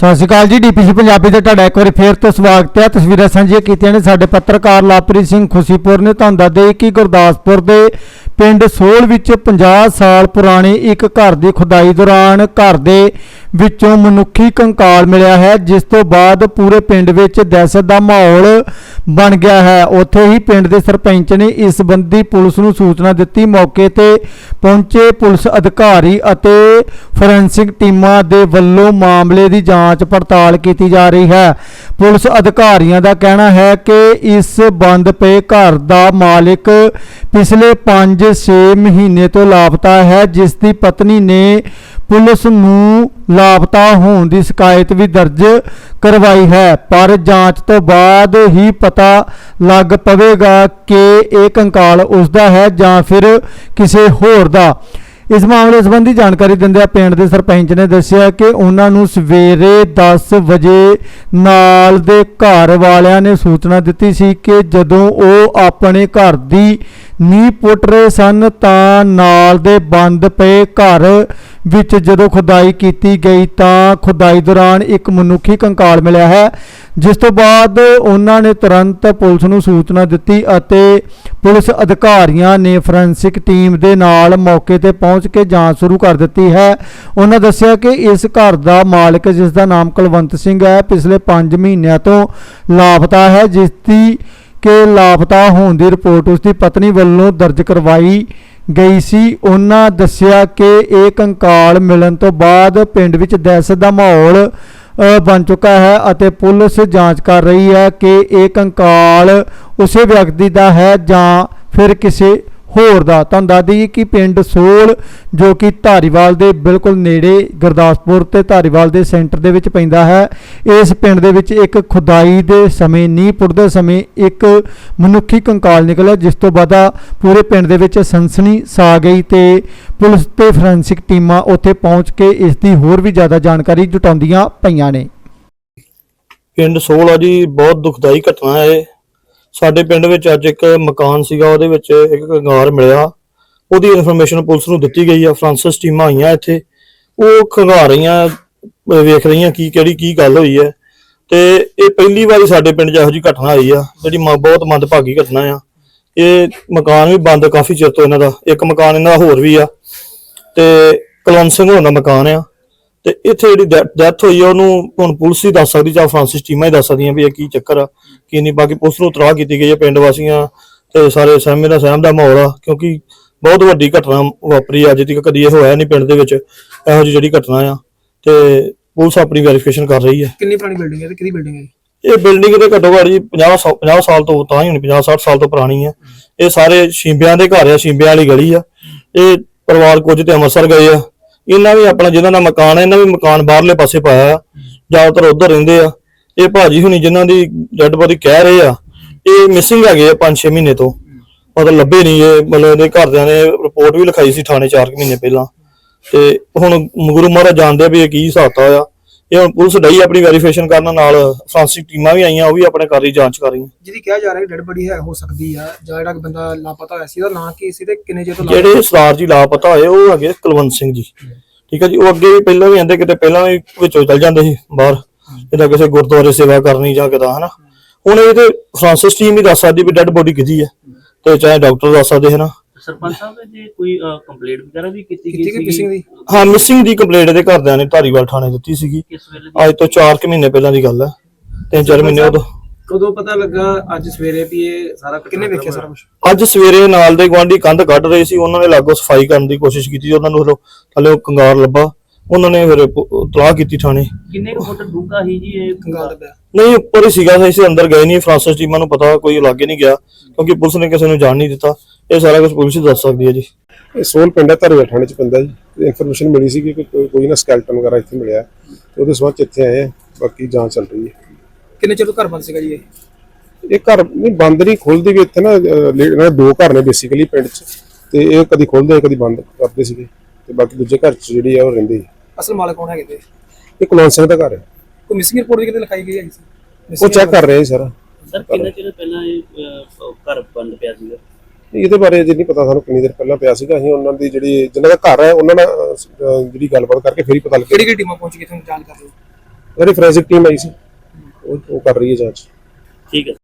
ਸਤਿ ਸ਼੍ਰੀ ਅਕਾਲ ਜੀ, ਡੀਪੀਸੀ ਪੰਜਾਬੀ ਦੇ ਤੁਹਾਡਾ ਇੱਕ ਵਾਰੀ ਫੇਰ ਤੋਂ ਸਵਾਗਤ ਹੈ। ਤਸਵੀਰਾਂ ਸਾਂਝੀਆਂ ਕੀਤੀਆਂ ਨੇ ਸਾਡੇ ਪੱਤਰਕਾਰ ਲਾਪਰੀ ਸਿੰਘ ਖੁਸ਼ੀਪੁਰ ਨੇ। ਤੁਹਾਨੂੰ ਦੱਸ ਦੇਈਏ ਕਿ ਗੁਰਦਾਸਪੁਰ ਦੇ ਪਿੰਡ ਸੋਲ ਵਿੱਚ 50 ਸਾਲ ਪੁਰਾਣੀ ਇੱਕ ਘਰ ਦੀ ਖੁਦਾਈ ਦੌਰਾਨ ਘਰ ਦੇ ਵਿੱਚੋਂ ਮਨੁੱਖੀ ਕੰਕਾਲ ਮਿਲਿਆ ਹੈ, ਜਿਸ ਤੋਂ ਬਾਅਦ ਪੂਰੇ ਪਿੰਡ ਵਿੱਚ ਦਹਿਸ਼ਤ ਦਾ ਮਾਹੌਲ ਬਣ ਗਿਆ ਹੈ। ਉੱਥੇ ਹੀ ਪਿੰਡ ਦੇ ਸਰਪੰਚ ਨੇ ਇਸ ਸੰਬੰਧੀ ਪੁਲਿਸ ਨੂੰ ਸੂਚਨਾ ਦਿੱਤੀ। ਮੌਕੇ ਤੇ ਪਹੁੰਚੇ ਪੁਲਿਸ ਅਧਿਕਾਰੀ ਅਤੇ ਫੋਰੈਂਸਿਕ ਟੀਮਾਂ ਦੇ ਵੱਲੋਂ ਮਾਮਲੇ ਦੀ ਜਾਂਚ ਪੜਤਾਲ ਕੀਤੀ ਜਾ ਰਹੀ ਹੈ। ਪੁਲਿਸ ਅਧਿਕਾਰੀਆਂ ਦਾ ਕਹਿਣਾ ਹੈ ਕਿ ਇਸ ਬੰਦ ਪਏ ਘਰ ਦਾ ਮਾਲਕ ਪਿਛਲੇ 5-6 ਮਹੀਨੇ ਤੋਂ ਲਾਪਤਾ ਹੈ, ਜਿਸ ਦੀ ਪਤਨੀ ਨੇ ਪੁਲਿਸ ਨੂੰ ਲਾਪਤਾ ਹੋਣ ਦੀ ਸ਼ਿਕਾਇਤ ਵੀ ਦਰਜ ਕਰਵਾਈ ਹੈ, ਪਰ ਜਾਂਚ ਤੋਂ ਬਾਅਦ ਹੀ ਪਤਾ ਲੱਗ ਪਵੇਗਾ ਕਿ ਇਹ ਕੰਕਾਲ ਉਸ ਦਾ ਹੈ ਜਾਂ ਫਿਰ ਕਿਸੇ ਹੋਰ ਦਾ। ਇਸ ਮਾਮਲੇ ਸੰਬੰਧੀ ਜਾਣਕਾਰੀ ਦਿੰਦਿਆਂ ਪਿੰਡ ਦੇ ਸਰਪੰਚ ਨੇ ਦੱਸਿਆ ਕਿ ਉਹਨਾਂ ਨੂੰ ਸਵੇਰੇ 10 ਵਜੇ ਨਾਲ ਦੇ ਘਰ ਵਾਲਿਆਂ ਨੇ ਸੂਚਨਾ ਦਿੱਤੀ ਸੀ ਕਿ ਜਦੋਂ ਉਹ ਆਪਣੇ ਘਰ ਦੀ ਨੀਂਹ ਪੁੱਟ ਰਹੇ ਸਨ ਤਾਂ ਨਾਲ ਦੇ ਬੰਦ ਪਏ ਘਰ ਵਿੱਚ ਜਦੋਂ ਖੁਦਾਈ ਕੀਤੀ ਗਈ ਤਾਂ ਖੁਦਾਈ ਦੌਰਾਨ ਇੱਕ ਮਨੁੱਖੀ ਕੰਕਾਲ ਮਿਲਿਆ ਹੈ, ਜਿਸ ਤੋਂ ਬਾਅਦ ਉਹਨਾਂ ਨੇ ਤੁਰੰਤ ਪੁਲਿਸ ਨੂੰ ਸੂਚਨਾ ਦਿੱਤੀ ਅਤੇ ਪੁਲਿਸ ਅਧਿਕਾਰੀਆਂ ਨੇ ਫੋਰੈਂਸਿਕ ਟੀਮ ਦੇ ਨਾਲ ਮੌਕੇ ਤੇ ਪਹੁੰਚ ਕੇ ਜਾਂਚ ਸ਼ੁਰੂ ਕਰ ਦਿੱਤੀ ਹੈ। ਉਹਨਾਂ ਦੱਸਿਆ ਕਿ ਇਸ ਘਰ ਦਾ ਮਾਲਕ, ਜਿਸ ਦਾ ਨਾਮ ਕੁਲਵੰਤ ਸਿੰਘ ਹੈ, ਪਿਛਲੇ 5 ਮਹੀਨਿਆਂ ਤੋਂ ਲਾਪਤਾ ਹੈ, ਜਿਸ ਦੀ ਕਿ ਲਾਪਤਾ ਹੋਣ ਦੀ ਰਿਪੋਰਟ ਉਸ ਦੀ ਪਤਨੀ ਵੱਲੋਂ ਦਰਜ ਕਰਵਾਈ ਗਈ ਸੀ। ਉਹਨਾਂ ਦੱਸਿਆ ਕਿ ਇਹ ਕੰਕਾਲ ਮਿਲਣ ਤੋਂ ਬਾਅਦ ਪਿੰਡ ਵਿੱਚ ਦਹਿਸ਼ਤ ਦਾ ਮਾਹੌਲ ਬਣ ਚੁੱਕਾ ਹੈ ਅਤੇ ਪੁਲਿਸ ਜਾਂਚ ਕਰ ਰਹੀ ਹੈ ਕਿ ਇਹ ਕੰਕਾਲ ਉਸੇ ਵਿਅਕਤੀ ਦਾ ਹੈ ਜਾਂ ਫਿਰ ਕਿਸੇ ਹੋਰ ਦਾ ਤੁਹਾਨੂੰ ਦੱਸ ਦਈਏ ਕਿ ਪਿੰਡ ਸੋਲ, ਜੋ ਕਿ ਧਾਰੀਵਾਲ ਦੇ ਬਿਲਕੁਲ ਨੇੜੇ ਗੁਰਦਾਸਪੁਰ ਤੇ ਧਾਰੀਵਾਲ ਦੇ ਸੈਂਟਰ ਦੇ ਵਿੱਚ ਪੈਂਦਾ ਹੈ, ਇਸ ਪਿੰਡ ਦੇ ਵਿੱਚ ਇੱਕ ਖੁਦਾਈ ਦੇ ਸਮੇਂ, ਨੀਂਹ ਪੁੱਟਦੇ ਸਮੇਂ ਇੱਕ ਮਨੁੱਖੀ ਕੰਕਾਲ ਨਿਕਲਿਆ, ਜਿਸ ਤੋਂ ਬਾਅਦ ਪੂਰੇ ਪਿੰਡ ਦੇ ਵਿੱਚ ਸਨਸਨੀ ਸਾ ਗਈ ਤੇ ਪੁਲਿਸ ਤੇ ਫੋਰੈਂਸਿਕ ਟੀਮਾਂ ਉੱਥੇ ਪਹੁੰਚ ਕੇ ਇਸ ਦੀ ਹੋਰ ਵੀ ਜ਼ਿਆਦਾ ਜਾਣਕਾਰੀ ਜੁਟਾਉਂਦੀਆਂ ਪਈਆਂ ਨੇ। ਪਿੰਡ ਸੋਲ ਆ ਜੀ, ਬਹੁਤ ਦੁਖਦਾਈ ਘਟਨਾ ਹੈ ਸਾਡੇ ਪਿੰਡ ਵਿੱਚ ਅੱਜ ਇੱਕ ਮਕਾਨ ਸੀਗਾ, ਉਹਦੇ ਵਿੱਚ ਇੱਕ ਕੰਗਾਰ ਮਿਲਿਆ। ਉਹਦੀ ਇਨਫੋਰਮੇਸ਼ਨ ਪੁਲਿਸ ਨੂੰ ਦਿੱਤੀ ਗਈ ਆ ਫਰਾਂਸਿਸ ਟੀਮਾਂ ਆਈਆਂ ਇੱਥੇ। ਉਹ ਖੰਗਾਰ ਰਹੀਆਂ, ਵੇਖ ਰਹੀਆਂ ਕੀ, ਕਿਹੜੀ ਕੀ ਗੱਲ ਹੋਈ ਹੈ। ਤੇ ਇਹ ਪਹਿਲੀ ਵਾਰੀ ਸਾਡੇ ਪਿੰਡ 'ਚ ਇਹੋ ਜਿਹੀ ਘਟਨਾ ਆਈ ਆ, ਜਿਹੜੀ ਬਹੁਤ ਮੰਦਭਾਗੀ ਘਟਨਾ ਆ। ਇਹ ਮਕਾਨ ਵੀ ਬੰਦ ਕਾਫੀ ਚਿਰ ਤੋਂ ਇਹਨਾਂ ਦਾ, ਇੱਕ ਮਕਾਨ ਇਹਨਾਂ ਦਾ ਹੋਰ ਵੀ ਆ। ਤੇ ਕੁਲਵੰਤ ਸਿੰਘ ਹੋਣ ਦਾ ਮਕਾਨ ਆ। ਤੇ ਇੱਥੇ ਜਿਹੜੀ ਡੈਥ ਹੋਈ ਆ, ਉਹਨੂੰ ਹੁਣ ਪੁਲਿਸ ਹੀ ਦੱਸ ਸਕਦੀ ਜਾਂ ਫਰਾਂਸਿਸ ਟੀਮਾਂ ਹੀ ਦੱਸ ਸਕਦੀਆਂ ਵੀ ਇਹ ਕੀ ਚੱਕਰ ਆ। ਕੀ ਨਹੀਂ ਬਾਕੀ ਪੁਲਿਸ ਨੂੰ ਤਲਾਹ ਕੀਤੀ ਗਈ ਹੈ ਪਿੰਡ ਵਾਸੀਆਂ ਤੇ ਸਾਰੇ ਸਹਿਮੇ ਦਾ ਸਹਿਮ ਦਾ ਮਾਹੌਲ ਆ ਕਿਉਂਕਿ ਬਹੁਤ ਵੱਡੀ ਘਟਨਾ ਵਾਪਰੀ ਅੱਜ ਤੱਕ ਕਦੀ ਇਹ ਹੋਇਆ ਨਹੀਂ ਪਿੰਡ ਦੇ ਵਿੱਚ ਇਹੋ ਜਿਹੀ ਜਿਹੜੀ ਘਟਨਾ ਆ ਤੇ ਪੁਲਿਸ ਆਪਣੀ ਵੈਰੀਫਿਕੇਸ਼ਨ ਕਰ ਰਹੀ ਹੈ। ਕਿੰਨੀ ਪੁਰਾਣੀ ਬਿਲਡਿੰਗ ਹੈ ਤੇ ਕਿਹਦੀ ਬਿਲਡਿੰਗ ਹੈ ਇਹ? ਬਿਲਡਿੰਗ ਤੇ ਘੱਟੋ ਘੱਟ ਜੀ 50 ਸੌ- 50 ਸਾਲ ਤੋਂ ਤਾਂ ਹੀ ਹੋਣੀ 50 60 ਸਾਲ ਤੋਂ ਪੁਰਾਣੀ ਆ ਇਹ ਸਾਰੇ ਸ਼ੀਂਬਿਆਂ ਦੇ ਘਰ ਆ ਸ਼ੀਂਬਿਆਂ ਵਾਲੀ ਗਲੀ ਆ। ਇਹ ਪਰਿਵਾਰ ਕੁਝ ਤੇ ਅੰਮ੍ਰਿਤਸਰ ਗਏ ਆ। ਇਹਨਾਂ ਵੀ ਆਪਣਾ ਜਿਹਨਾਂ ਦਾ ਮਕਾਨ ਹੈ ਇਹਨਾਂ ਵੀ ਮਕਾਨ ਬਾਹਰਲੇ ਪਾਸੇ ਪਾਇਆ ਆ। ਜ਼ਿਆਦਾਤਰ ਉਧਰ ਰਹਿੰਦੇ ਆ। ਇਹ ਭਾਜੀ ਹੁਣੀ ਜਿਨ੍ਹਾਂ ਦੀ ਡੈਡ ਬੋਡੀ ਕਹਿ ਰਹੇ ਆ ਇਹ ਮਿਸਿੰਗ ਹੈਗੇ ਆ 5-6 ਮਹੀਨੇ ਤੋਂ। ਮਤਲਬ ਲੱਭੇ ਨਹੀਂ ਇਹ ਮਤਲਬ ਇਹਦੇ ਘਰਦਿਆਂ ਨੇ ਰਿਪੋਰਟ ਵੀ ਲਿਖਾਈ ਸੀ ਥਾਣੇ 4 ਮਹੀਨੇ ਪਹਿਲਾਂ। ਤੇ ਹੁਣ ਗੁਰੂ ਮਹਾਰਾਜ ਜਾਣਦੇ ਆ ਵੀ ਇਹ ਕੀ ਹਿਸਾਬ ਆ। ਇਹ ਹੁਣ ਪੁਲਿਸ ਡਈ ਆਪਣੀ ਵੈਰੀਫਿਕੇਸ਼ਨ ਕਰਨ ਨਾਲ ਫਰਾਂਸਿਕ ਟੀਮਾਂ ਵੀ ਆਈਆਂ ਉਹ ਵੀ ਆਪਣੇ ਕਰ ਰਹੀ ਜਾਂਚ ਕਰ ਰਹੀਆਂ। ਜਿਹਦੀ ਕਿਹਾ ਜਾ ਰਿਹਾ ਡੈਡ ਬੜੀ ਹੈ ਹੋ ਸਕਦੀ ਆ ਜਾਂ ਜਿਹੜਾ ਬੰਦਾ ਲਾਪਤਾ ਹੋਇਆ ਸੀ ਉਹਦਾ ਨਾਂ ਕੀ ਸੀ ਤੇ ਕਿੰਨੇ ਚਿਰ ਤੋਂ ਲਾਪਤਾ? ਜਿਹੜੇ ਸਰਦਾਰ ਜੀ ਲਾਪਤਾ ਹੋਏ ਉਹ ਹੈਗੇ ਕੁਲਵੰਤ ਸਿੰਘ ਜੀ। ਠੀਕ ਹੈ ਜੀ ਉਹ ਅੱਗੇ ਵੀ ਪਹਿਲਾਂ ਵੀ ਆਂਦੇ ਕਿਤੇ ਪਹਿਲਾਂ ਵੀ ਵਿੱਚੋਂ ਚੱਲ ਜਾਂਦੇ ਸੀ ਬਾਹਰ। ਜਿੱਦਾਂ ਕਿਸੇ ਗੁਰਦੁਆਰੇ ਸੇਵਾ ਕਰਨੀ ਜਾਂ ਕਿਦਾ ਹਨਾ? ਹੁਣ ਇਹ ਤੇ ਫਰਾਂਸਿਸ ਟੀਮ ਹੀ ਦੱਸ ਸਕਦੀ ਵੀ ਡੈਡ ਬੋਡੀ ਕਿਹਦੀ ਹੈ ਤੇ ਚਾਹੇ ਡਾਕਟਰ ਦੱਸ ਸਕਦੇ ਹਨਾ? ਸਰਪੰਚ ਸਾਹਿਬ ਜੀ ਕੋਈ ਕੰਪਲੇਂਟ ਵਗੈਰਾ ਵੀ ਕੀਤੀ ਗਈ ਕਿ ਸੀ ਮਿਸਿੰਗ ਦੀ? ਹਾਂ ਮਿਸਿੰਗ ਦੀ ਕੰਪਲੇਂਟ ਦੇ ਘਰਦਿਆਂ ਨੇ ਧਾਰੀਵਾਲ ਥਾਣੇ ਦਿੱਤੀ ਸੀਗੀ। ਅੱਜ ਤੋਂ 4 ਮਹੀਨੇ ਪਹਿਲਾਂ ਦੀ ਗੱਲ ਹੈ ਤਿੰਨ ਚਾਰ ਮਹੀਨੇ ਉਦੋਂ। ਕਦੋਂ ਪਤਾ ਲੱਗਾ ਅੱਜ ਸਵੇਰੇ ਵੀ ਇਹ ਸਾਰਾ ਕਿੰਨੇ ਵੇਖਿਆ ਸਾਰਾ ਕੁਝ ਅੱਜ ਸਵੇਰੇ ਨਾਲ ਦੇ ਗਵਾਂਢੀ ਕੰਧ ਕੱਢ ਰਹੇ ਸੀ। ਉਹਨਾਂ ਨੇ ਲਾਗੋ ਸਫ਼ਾਈ ਕਰਨ ਦੀ ਕੋਸ਼ਿਸ਼ ਕੀਤੀ। ਉਹਨਾਂ ਨੂੰ ਥੱਲੇ ਕੰਗਾਰ ਲੱਭਾ। ਉਹਨਾਂ ਨੇ ਫਿਰ ਤਲਾਹ ਕੀਤੀ ਥਾਣੇ। ਕਿੰਨੇ ਕੁ ਫੁੱਟ ਡੂੰਘਾ ਸੀ ਜੀ ਇਹ ਕੰਗਾਲ ਦਾ ਪਿਆ। ਨਹੀਂ ਉੱਪਰ ਹੀ ਸੀਗਾ ਅਸੀਂ ਅੰਦਰ ਗਏ ਨਹੀਂ ਫਰਾਂਸਿਸ ਟੀਮਾਂ ਨੂੰ ਪਤਾ ਕੋਈ ਲਾਗੇ ਨਹੀਂ ਗਿਆ ਕਿਉਂਕਿ ਪੁਲਿਸ ਨੇ ਕਿਸੇ ਨੂੰ ਜਾਣ ਨਹੀਂ ਦਿੱਤਾ। ਇਹ ਸਾਰਾ ਕੁਝ ਪੁਲਿਸ ਹੀ ਦੱਸ ਸਕਦੀ ਹੈ ਜੀ। ਇਹ ਸੋਲ ਪਿੰਡ ਹੈ ਧਰਵੇ ਥਾਣੇ ਚ ਪੈਂਦਾ ਜੀ। ਇਨਫੋਰਮੇਸ਼ਨ ਮਿਲੀ ਸੀ ਕਿ ਕੋਈ ਕੋਈ ਨਾ ਸਕੈਲਟਨ ਵਗੈਰਾ ਇੱਥੇ ਮਿਲਿਆ। ਤੇ ਉਹਦੇ ਚ ਇੱਥੇ ਆਏ ਆ ਬਾਕੀ ਜਾਂਚ ਚੱਲ ਰਹੀ ਹੈ। ਕਿੰਨੇ ਚਿਰ ਤੋਂ ਘਰ ਬੰਦ ਸੀਗਾ ਜੀ ਇਹ? ਇਹ ਘਰ ਨਹੀਂ ਬੰਦ ਨਹੀਂ ਖੁੱਲਦੀ ਵੀ ਇੱਥੇ ਨਾ ਦੇ ਘਰ ਨੇ ਬੇਸਿਕਲੀ ਪਿੰਡ ਚ। ਤੇ ਇਹ ਕਦੀ ਖੁੱਲਦੇ ਕਦੀ ਬੰਦ ਕਰਦੇ ਸੀਗੇ। ਤੇ ਬਾਕੀ ਦੂਜੇ ਘਰ ਚ ਜਿਹੜੀ ਆ ਉਹ ਰਹਿੰਦੇ। ਅਸਲ ਮਾਲਕ ਕੌਣ ਹੈਗੇ ਤੇ? ਇਹ ਕੁਲਵੰਤ ਸਿੰਘ ਦਾ ਘਰ ਹੈ। ਕੋਈ ਮਿਸਿੰਗ ਰਿਪੋਰਟ ਵੀ ਕਿਤੇ ਲਿਖਾਈ ਗਈ ਹੈ ਜੀ? ਉਹ ਚੈੱਕ ਕਰ ਰਹੇ ਸਾਰਾ। ਸਰ ਕਿੰਨੇ ਚਿਰ ਪਹਿਲਾਂ ਇਹ ਅਹ, ਘਰ ਬੰਦ ਪਿਆ ਸੀਗਾ? ਇਹਦੇ ਬਾਰੇ ਜੇ ਨਹੀਂ ਪਤਾ ਸਾਨੂੰ ਕਿੰਨੀ ਦੇਰ ਪਹਿਲਾਂ ਪਿਆ ਸੀਗਾ। ਅਸੀਂ ਉਹਨਾਂ ਦੀ ਜਿਹੜੀ ਜਿਨ੍ਹਾਂ ਦਾ ਘਰ ਹੈ ਉਹਨਾਂ ਨਾਲ ਅਹ, ਜਿਹੜੀ ਗੱਲਬਾਤ ਕਰਕੇ ਫਿਰ ਹੀ ਪਤਾ ਲੱਗਿਆ। ਕਿਹੜੀ ਕਿਹੜੀ ਟੀਮਾਂ ਪਹੁੰਚ ਕੇ ਤੁਹਾਨੂੰ ਜਾਂਚ ਕਰ ਰਹੀ ਜਿਹੜੀ ਫੋਰੈਂਸਿਕ ਟੀਮ ਆਈ ਸੀ। ਉਹ ਉਹ ਕਰ ਰਹੀ ਹੈ ਜਾਂਚ। ਠੀਕ ਹੈ।